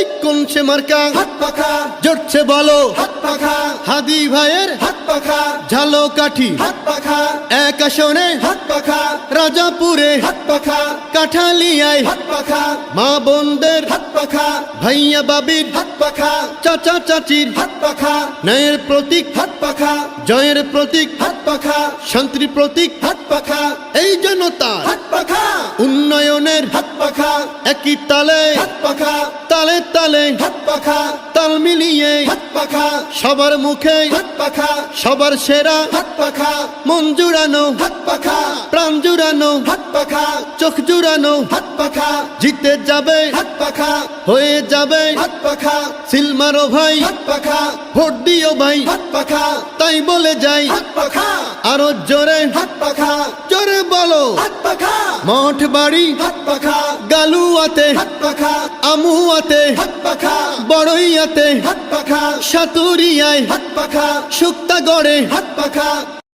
ওই কোন সে মার্কা হাত পাখা জড়ছে বলো হাত পাখা হাদি ভাইয়ের হাত পাখা ঝালো কাঠি হাত পাখা এক আসনে হাত পাখা রাজাপুরে হাত পাখা কাঠালিয়ায় হাত পাখা মা বোনদের হাত পাখা ভাইয়া বাবির হাত পাখা চাচা চাচির হাত পাখা ন্যায়ের প্রতীক হাত পাখা জয়ের প্রতীক হাত পাখা শান্তির প্রতীক হাত পাখা এই জনতার হাত পাখা উন্নয়নের হাত পাখা একই তালে হাত পাখা তালে তালে হাত পাখা তাল মিলিয়ে হাত পাখা সবার মুখে হাত পাখা সবার সেরা হাত পাখা মন জুড়ানো হাত পাখা প্রাণ জুড়ানো হাত পাখা চোখ জুড়ানো হাত পাখা জিতে যাবে হাত পাখা হয়ে যাবে হাত পাখা সিলমারো ভাই হাত পাখা ভোট দিও ভাই হাত পাখা তাই বলে যাই হাত পাখা আরও জোরে হাত পাখা জোরে বলো হাত পাখা মঠ বাড়ি গালুয়াতে আমুয়াতে বড়ইয়াতে সাতুরিয়ায় শুক্তাগড়ে হাত পাখা।